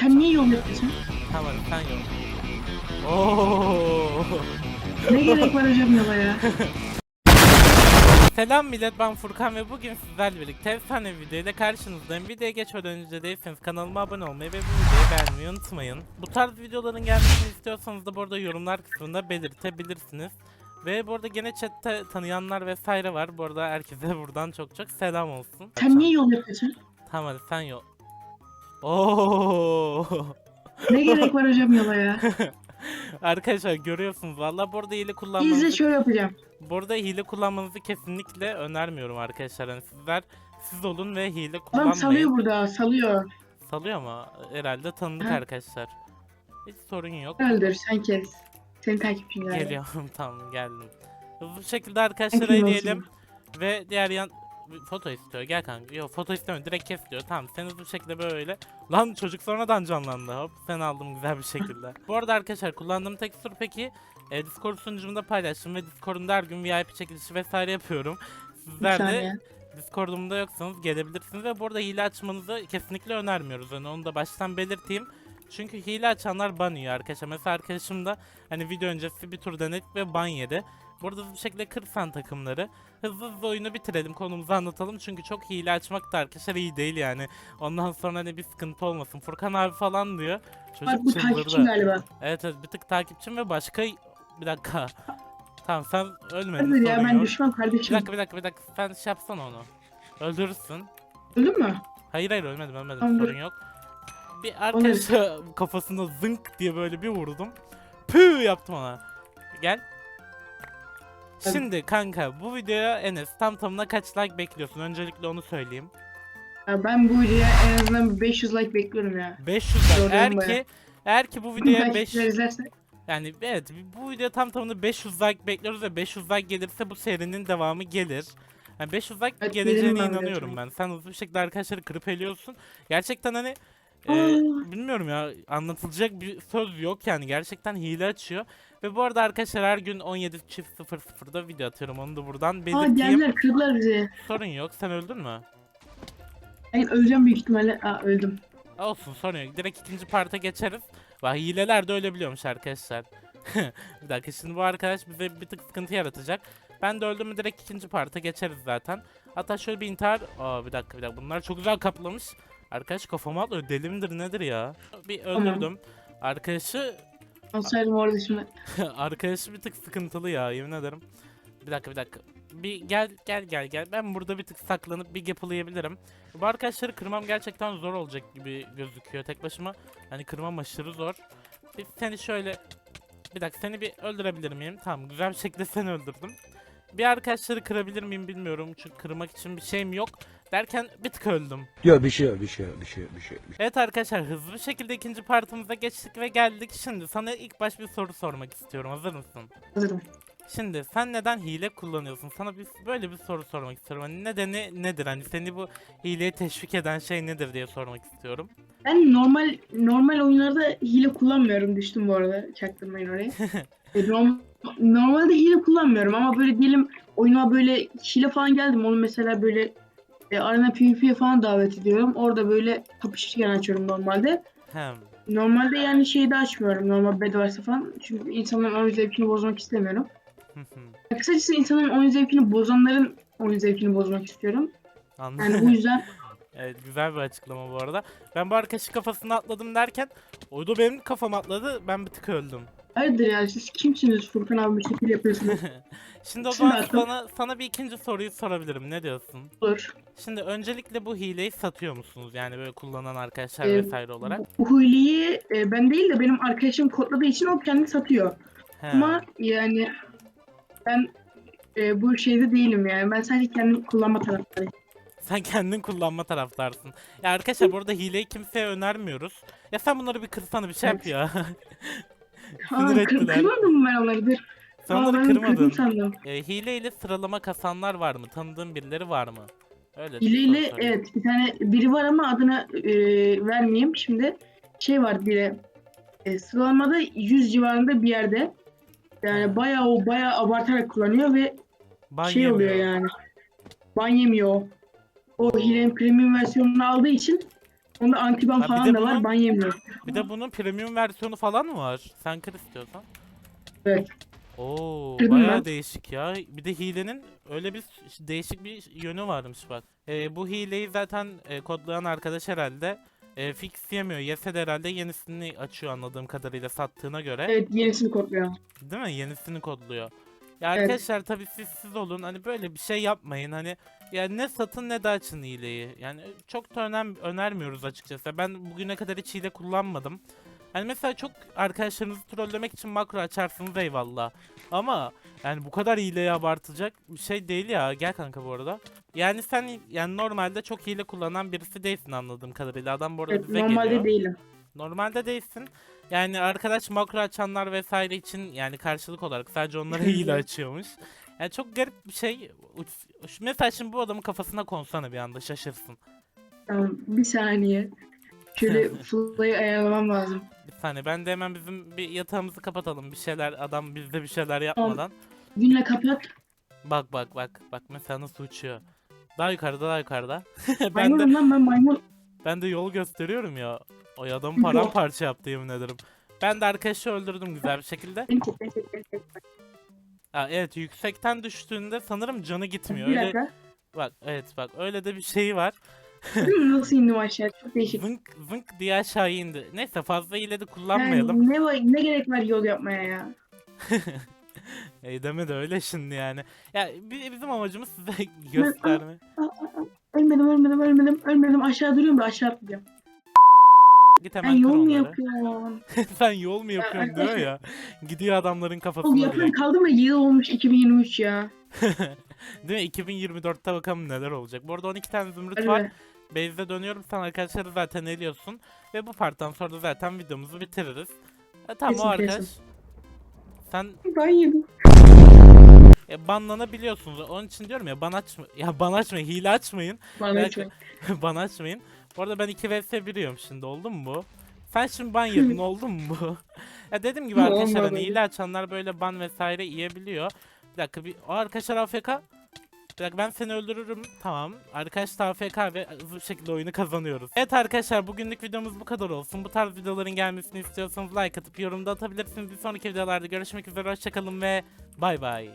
Sen niye yol yapıyorsun? Tamam sen yok. Oo. Ne gerek var hocam yola ya? Selam millet ben Furkan ve bugün sizlerle birlikte efsane bir videoyla karşınızdayım. Videoya geçmeden önce değilseniz kanalıma abone olmayı ve bu videoyu beğenmeyi unutmayın. Bu tarz videoların gelmesini istiyorsanız da bu arada yorumlar kısmında belirtebilirsiniz. Ve bu arada gene chatte tanıyanlar vesaire var. Bu arada herkese buradan çok çok selam olsun. Sen niye yol yapıyorsun? Tamam hadi sen yok. Oo. Ne gerek var hocam yola ya? Arkadaşlar görüyorsunuz valla bu arada hile kullanmanızı İzle şöyle yapacağım. Bu arada hile kullanmanızı kesinlikle önermiyorum arkadaşlar. Yani sizler siz olun ve hile Adam kullanmayın. salıyor burada salıyor. Salıyor ama herhalde tanıdık Ha. arkadaşlar. Hiç sorun yok. Öldür sen kes. Senin takipçin galiba. Geliyorum tamam geldim. Bu şekilde arkadaşlar olsun? diyelim. Ve diğer yan foto istiyor. Gel kanka. Yok foto istemiyor. Direkt kes diyor. Tamam sen hızlı bir şekilde böyle. Lan çocuk sonradan canlandı. Hop sen aldım güzel bir şekilde. Bu arada arkadaşlar kullandığım tekstür peki e, Discord sunucumda paylaştım ve Discord'umda her gün VIP çekilişi vesaire yapıyorum. Sizler de. Discord'umda yoksanız gelebilirsiniz ve burada hile açmanızı kesinlikle önermiyoruz. Yani onu da baştan belirteyim. Çünkü hile açanlar ban yiyor arkadaşlar. Mesela arkadaşım da hani video öncesi bir tur denedik ve ban yedi. Burada hızlı bir şekilde kırsan takımları. Hızlı hızlı oyunu bitirelim konumuzu anlatalım. Çünkü çok hile açmak da arkadaşlar iyi değil yani. Ondan sonra hani bir sıkıntı olmasın. Furkan abi falan diyor. Çocuk bu takipçin çıldırdı. galiba. Evet evet bir tık takipçim ve başka... Bir dakika. Tamam sen ölmedin Hadi ya ben yok. düşmem Bir kardeşim. dakika bir dakika bir dakika sen şey yapsana onu. Öldürürsün. Öldün mü? Hayır hayır ölmedim ölmedim dur. sorun yok. Bir arkadaşa kafasına zınk diye böyle bir vurdum. Püh yaptım ona. Gel. Şimdi kanka bu videoya Enes tam tamına kaç like bekliyorsun? Öncelikle onu söyleyeyim. Ya ben bu videoya en azından 500 like bekliyorum ya. 500 like. Eğer bayağı. ki eğer ki bu videoya 5 takipçiler izlerse yani evet bu video tam tamına 500 like bekliyoruz ve 500 like gelirse bu serinin devamı gelir. Yani 500 like Evet, geleceğine gelirim ben de inanıyorum çok. ben. Sen hızlı bir şekilde arkadaşları kırıp eliyorsun. Gerçekten hani e, Aa. bilmiyorum ya anlatılacak bir söz yok yani gerçekten hile açıyor. Ve bu arada arkadaşlar her gün 17.00'da video atıyorum onu da buradan Aa belirteyim. geldiler kırdılar bizi. Sorun yok sen öldün mü? Ben öleceğim büyük ihtimalle. Aa öldüm. Olsun sorun yok. Direkt ikinci parta geçeriz. Bak hileler de ölebiliyormuş arkadaşlar. bir dakika şimdi bu arkadaş bize bir tık sıkıntı yaratacak. Ben de öldüm mü direkt ikinci parta geçeriz zaten. Hatta şöyle bir intihar... Aa bir dakika bir dakika bunlar çok güzel kaplamış. Arkadaş kafama atlıyor deli midir nedir ya? Bir öldürdüm. Arkadaşı Olsaydım orada şimdi. arkadaşı bir tık sıkıntılı ya yemin ederim. Bir dakika bir dakika. Bir gel gel gel gel. Ben burada bir tık saklanıp bir yapılayabilirim. Bu arkadaşları kırmam gerçekten zor olacak gibi gözüküyor tek başıma. Hani kırmam aşırı zor. Bir seni şöyle bir dakika seni bir öldürebilir miyim? Tamam güzel bir şekilde seni öldürdüm. Bir arkadaşları kırabilir miyim bilmiyorum çünkü kırmak için bir şeyim yok. Derken bir tık öldüm. Yok bir şey yok bir şey yok bir şey yok bir şey yok. Evet arkadaşlar hızlı bir şekilde ikinci partımıza geçtik ve geldik. Şimdi sana ilk baş bir soru sormak istiyorum. Hazır mısın? Hazırım. Şimdi sen neden hile kullanıyorsun? Sana bir böyle bir soru sormak istiyorum. Hani nedeni nedir? Hani seni bu hileye teşvik eden şey nedir diye sormak istiyorum. Ben normal normal oyunlarda hile kullanmıyorum. Düştüm bu arada. Çaktırmayın orayı. E, norm- normalde hile kullanmıyorum ama böyle diyelim oyuna böyle hile falan geldim. Onu mesela böyle e, arena PvP'ye falan davet ediyorum. Orada böyle kapışırken açıyorum normalde. Hem. Normalde yani şeyi de açmıyorum. Normal Bedwars'ı falan. Çünkü insanların oyun zevkini bozmak istemiyorum. Kısacası insanın oyun zevkini bozanların oyun zevkini bozmak istiyorum. Yani bu Anladım. yüzden evet, güzel bir açıklama bu arada. Ben bu arkadaşın kafasına atladım derken o da benim kafama atladı. Ben bir tık öldüm. hayırdır ya siz kimsiniz Furkan abi bu şekilde yapıyorsunuz? Şimdi o Şimdi zaman aklım- sana, sana bir ikinci soruyu sorabilirim. Ne diyorsun? Olur. Şimdi öncelikle bu hileyi satıyor musunuz? Yani böyle kullanan arkadaşlar Ee, vesaire olarak. Bu hileyi e, ben değil de benim arkadaşım kodladığı için o kendi satıyor. He. Ama yani ben e, bu şeyde değilim yani. Ben sadece kendim kullanma taraftarıyım. Sen kendin kullanma taraftarsın. Ya arkadaşlar burada hileyi kimseye önermiyoruz. Ya sen bunları bir kırsana bir şey yap ya. Aa, Sinir kır, ettiler. kırmadım mı ben onları? Dur. Sen Aa, onları ben kırdım kırmadın. sandım. E, hile ile sıralama kasanlar var mı? Tanıdığın birileri var mı? Öyle Hileyle soru sorayım. evet bir tane biri var ama adını e, vermeyeyim. Şimdi şey var biri e, sıralamada 100 civarında bir yerde. Yani bayağı o bayağı abartarak kullanıyor ve Ban şey oluyor yemiyor. yani. Ban yemiyor. O hilenin premium versiyonunu aldığı için Onda antiban Ha, bir falan de da var. bunun- Ban yemiyorum. Bir de bunun premium versiyonu falan mı var? Sen kır istiyorsan. Evet. Oo, Kırdım bayağı ben. değişik ya. Bir de hilenin öyle bir s- değişik bir yönü varmış bak. Ee, bu hileyi zaten e, kodlayan arkadaş herhalde e, fix yemiyor. Yese de herhalde yenisini açıyor anladığım kadarıyla sattığına göre. Evet yenisini kodluyor. Değil mi? Yenisini kodluyor. Ya Evet. arkadaşlar tabii siz siz olun. Hani böyle bir şey yapmayın. Hani ya ne satın ne de açın hileyi. Yani çok da önem önermiyoruz açıkçası. Ben bugüne kadar hiç hile kullanmadım. Hani mesela çok arkadaşlarınızı trollemek için makro açarsınız eyvallah. Ama yani bu kadar hileye abartılacak bir şey değil ya. Gel kanka bu arada. Yani sen yani normalde çok hile kullanan birisi değilsin anladığım kadarıyla. Adam bu arada Evet, bize normalde geliyor. değilim. Normalde değilsin. Yani arkadaş makro açanlar vesaire için yani karşılık olarak sadece onlara hile açıyormuş. Yani çok garip bir şey. Mesela şimdi bu adamın kafasına konsana bir anda şaşırsın. Tamam bir saniye. Şöyle fly'ı ayarlamam lazım. Bir saniye ben de hemen bizim bir yatağımızı kapatalım. Bir şeyler adam bizde bir şeyler yapmadan. Günle kapat. Bak bak bak bak mesela nasıl uçuyor. Daha yukarıda daha yukarıda. ben de Maymunum lan ben maymun. ben de yol gösteriyorum ya. O adamı paramparça yaptı yemin ederim. Ben de arkadaşı öldürdüm güzel bir şekilde. Beni çek, beni çek, beni çek. Ha, evet yüksekten düştüğünde sanırım canı gitmiyor. Bir Öyle dakika. bak evet bak öyle de bir şey var. Nasıl indim aşağı? Çok değişik. Zınk zınk diye aşağı indi. Neyse fazla ile de kullanmayalım. Yani ne, var, ne gerek var yol yapmaya ya? Ey deme de öyle şimdi yani. Ya bi- bizim amacımız size gösterme. Ölmedim ölmedim ölmedim ölmedim aşağı duruyorum da aşağı atlayacağım. Git Ben hemen kır yol mu onları. yapıyorum? Sen yol mu yapıyorsun diyor ya. Gidiyor adamların Oğlum kafasına yapan direkt. kaldı mı? Yıl olmuş 2023 ya. Değil mi? 2024'te bakalım neler olacak. Bu arada 12 tane zümrüt var. Öyle. Base'de dönüyorum. Sen arkadaşları zaten eliyorsun. Ve bu parttan sonra da zaten videomuzu bitiririz. E, tamam o Kesin, arkadaş. kesin. Sen Ben yedim. e, banlanabiliyorsunuz. Onun için diyorum ya ban açma. Ya ban açmayın. Hile açmayın. Bana Belki- çok. ban açmayın. Bu arada ben 2 vs 1'iyorum şimdi. Oldu mu bu? Sen şimdi ban yedin. oldu mu bu? ya dediğim gibi arkadaşlar hani hile açanlar böyle ban vesaire yiyebiliyor. Bir dakika bir... O arkadaşlar AFK. Dakika ben seni öldürürüm. Tamam. Arkadaş da AFK ve bir şekilde oyunu kazanıyoruz. Evet arkadaşlar bugünlük videomuz bu kadar olsun. Bu tarz videoların gelmesini istiyorsanız like atıp yorumda atabilirsiniz. Bir sonraki videolarda görüşmek üzere. Hoşçakalın ve bay bay.